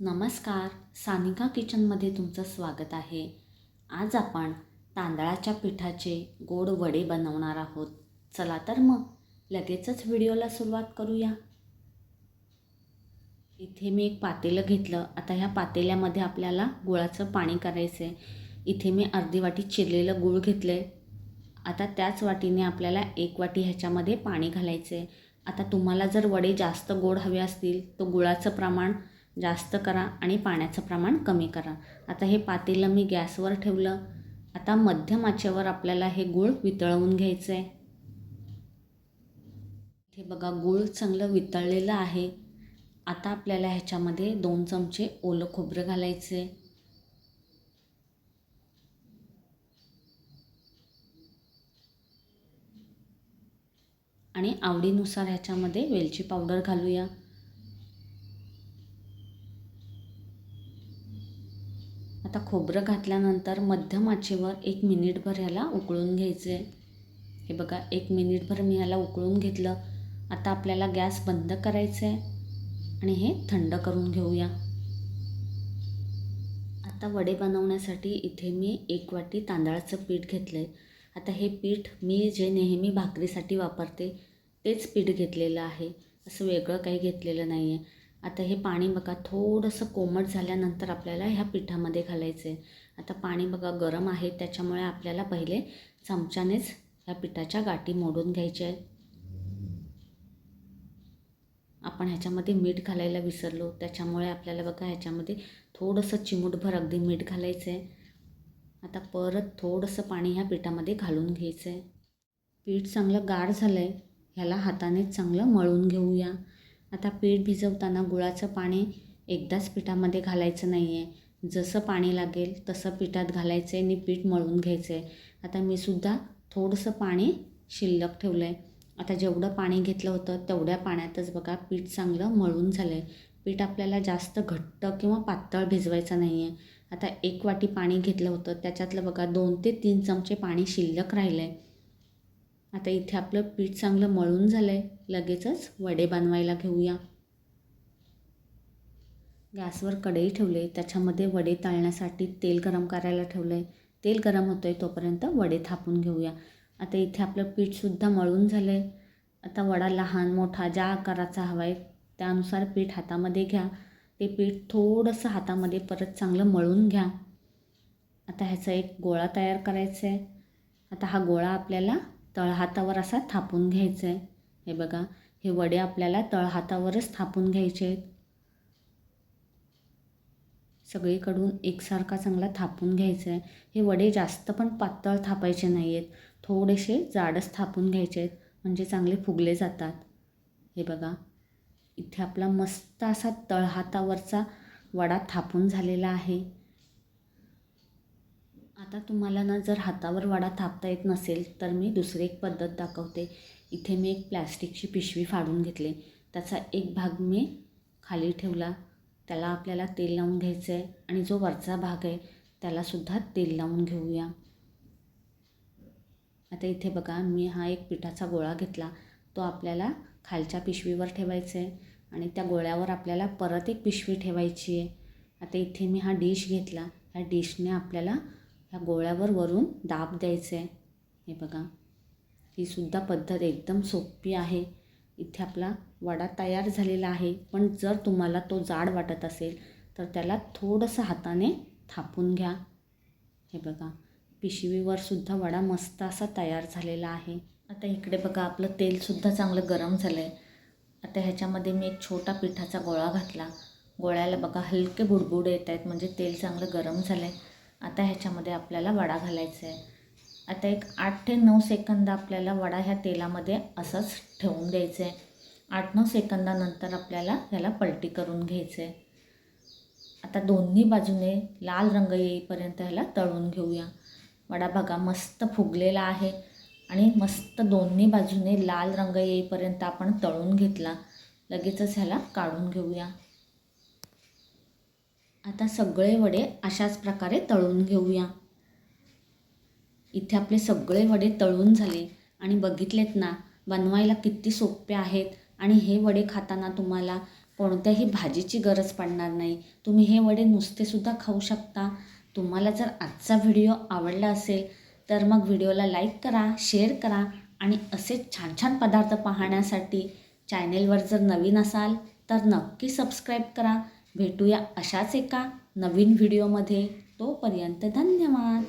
नमस्कार. सानिका किचनमध्ये तुमचं स्वागत आहे. आज आपण तांदळाच्या पिठाचे गोड वडे बनवणार आहोत. चला तर मग लगेचच व्हिडिओला सुरुवात करूया. इथे मी एक पातेलं घेतलं. आता ह्या पातेल्यामध्ये आपल्याला गुळाचं पाणी करायचं आहे इथे मी अर्धी वाटी चिरलेलं गूळ घेतलं आहे आता त्याच वाटीने आपल्याला एक वाटी ह्याच्यामध्ये पाणी घालायचं आहे आता तुम्हाला जर वडे जास्त गोड हवे असतील तर गुळाचं प्रमाण जास्त करा आणि पाण्याचं प्रमाण कमी करा. आता हे पातेलं मी गॅसवर ठेवलं. आता मध्यम आचेवर आपल्याला हे गूळ वितळवून घ्यायचं आहे हे बघा गूळ चांगलं वितळलेलं आहे. आता आपल्याला ह्याच्यामध्ये दोन चमचे ओलं खोबरं घालायचे आणि आवडीनुसार ह्याच्यामध्ये वेलची पावडर घालूया. आता खोबरं घातल्यानंतर मध्यम आचेवर एक मिनिटभर ह्याला उकळून घ्यायचं आहे हे बघा एक मिनिटभर मी ह्याला उकळून घेतलं. आता आपल्याला गॅस बंद करायचं आहे आणि हे थंड करून घेऊया. आता वडे बनवण्यासाठी इथे मी एक वाटी तांदळाचं पीठ घेतलं आहे आता हे पीठ मी जे नेहमी भाकरीसाठी वापरते तेच पीठ घेतलेलं आहे. असं वेगळं काही घेतलेलं नाही आहे आता हे पाणी बघा थोडंसं कोमट झाल्यानंतर आपल्याला ह्या पिठामध्ये घालायचं आहे आता पाणी बघा गरम आहे त्याच्यामुळे आपल्याला पहिले चमच्यानेच ह्या पिठाच्या गाठी मोडून घ्यायच्या आहेत. आपण ह्याच्यामध्ये मीठ घालायला विसरलो त्याच्यामुळे आपल्याला बघा ह्याच्यामध्ये थोडंसं चिमूटभर अगदी मीठ घालायचं आहे आता परत थोडंसं पाणी ह्या पिठामध्ये घालून घ्यायचं आहे पीठ चांगलं गार झालं आहे ह्याला हातानेच चांगलं मळून घेऊया. आता पीठ भिजवताना गुळाचं पाणी एकदाच पिठामध्ये घालायचं नाही आहे जसं पाणी लागेल तसं पिठात घालायचं आहे आणि पीठ मळून घ्यायचं आहे आता मी सुद्धा थोडंसं पाणी शिल्लक ठेवलं आहे आता जेवढं पाणी घेतलं होतं तेवढ्या पाण्यातच बघा पीठ चांगलं मळून झालं आहे पीठ आपल्याला जास्त घट्ट किंवा पातळ भिजवायचं नाही आहे आता एक वाटी पाणी घेतलं होतं त्याच्यातलं बघा दोन ते तीन चमचे पाणी शिल्लक राहिलं आहे आता इथे आपलं पीठ चांगलं मळून झालं आहे लगेचच वडे बनवायला घेऊया. गॅसवर कढई ठेवले. त्याच्यामध्ये वडे तळण्यासाठी तेल गरम करायला ठेवलं आहे तेल गरम होतं आहे तोपर्यंत वडे थापून घेऊया. आता इथे आपलं पीठसुद्धा मळून झालं आहे आता वडा लहान मोठा ज्या आकाराचा हवा आहे त्यानुसार पीठ हातामध्ये घ्या. ते पीठ थोडंसं हातामध्ये परत चांगलं मळून घ्या. आता ह्याचा एक गोळा तयार करायचा आहे आता हा गोळा आपल्याला तळहातावर असा थापून घ्यायचा आहे हे बघा हे वडे आपल्याला तळहातावरच थापून घ्यायचे आहेत. सगळीकडून एकसारखा चांगला थापून घ्यायचा आहे हे वडे जास्त पण पातळ थापायचे नाही आहेत थोडेसे जाडच थापून घ्यायचे आहेत. म्हणजे चांगले फुगले जातात. हे बघा इथे आपला मस्त असा तळहातावरचा वडा थापून झालेला आहे. आता तुम्हाला ना जर हातावर वडा थापता येत नसेल तर मी दुसरी एक पद्धत दाखवते. इथे मी एक प्लॅस्टिकची पिशवी फाडून घेतली. त्याचा एक भाग मी खाली ठेवला. त्याला आपल्याला तेल लावून घ्यायचं आहे आणि जो वरचा भाग आहे त्यालासुद्धा तेल लावून घेऊया. आता इथे बघा मी हा एक पिठाचा गोळा घेतला. तो आपल्याला खालच्या पिशवीवर ठेवायचा आहे आणि त्या गोळ्यावर आपल्याला परत एक पिशवी ठेवायची आहे आता इथे मी हा डिश घेतला. ह्या डिशने आपल्याला ह्या गोळ्यावर वरून दाब द्यायचं. आहे हे बघा. ही सुद्धा पद्धत एकदम सोपी आहे. इथे आपला वडा तयार झालेला आहे. पण जर तुम्हाला तो जाड वाटत असेल तर त्याला थोडंसं हाताने थापून घ्या. हे बघा. पिशवीवर सुद्धा वडा मस्त असा तयार झालेला आहे. आता इकडे बघा आपलं तेलसुद्धा चांगलं गरम झालं आहे आता ह्याच्यामध्ये मी एक छोटा पिठाचा गोळा घातला. गोळ्याला बघा हलके बुडबुड येत आहेत म्हणजे तेल चांगलं गरम झालं आहे आता ह्याच्यामध्ये आपल्याला वडा घालायचा आहे आता एक आठ ते नऊ सेकंद आपल्याला वडा ह्या तेलामध्ये असंच ठेवून द्यायचं आहे आठ नऊ सेकंदानंतर आपल्याला ह्याला पलटी करून घ्यायचं आहे आता दोन्ही बाजूने लाल रंग येईपर्यंत ह्याला तळून घेऊया. वडा बघा मस्त फुगलेला आहे आणि मस्त दोन्ही बाजूने लाल रंग येईपर्यंत आपण तळून घेतला. लगेचच ह्याला काढून घेऊया. आता सगळे वडे अशाच प्रकारे तळून घेऊया. इथे आपले सगळे वडे तळून झाले आणि बघितलेत ना बनवायला किती सोपे आहेत आणि हे वडे खाताना तुम्हाला कोणत्याही भाजीची गरज पडणार नाही. तुम्ही हे वडे नुसतेसुद्धा खाऊ शकता. तुम्हाला जर आजचा व्हिडिओ आवडला असेल तर मग व्हिडिओला लाईक करा शेअर करा आणि असे छान छान पदार्थ पाहण्यासाठी चॅनेलवर जर नवीन असाल तर नक्की सबस्क्राईब करा. भेटूया अशाच एका नवीन व्हिडिओमध्ये. तोपर्यंत धन्यवाद.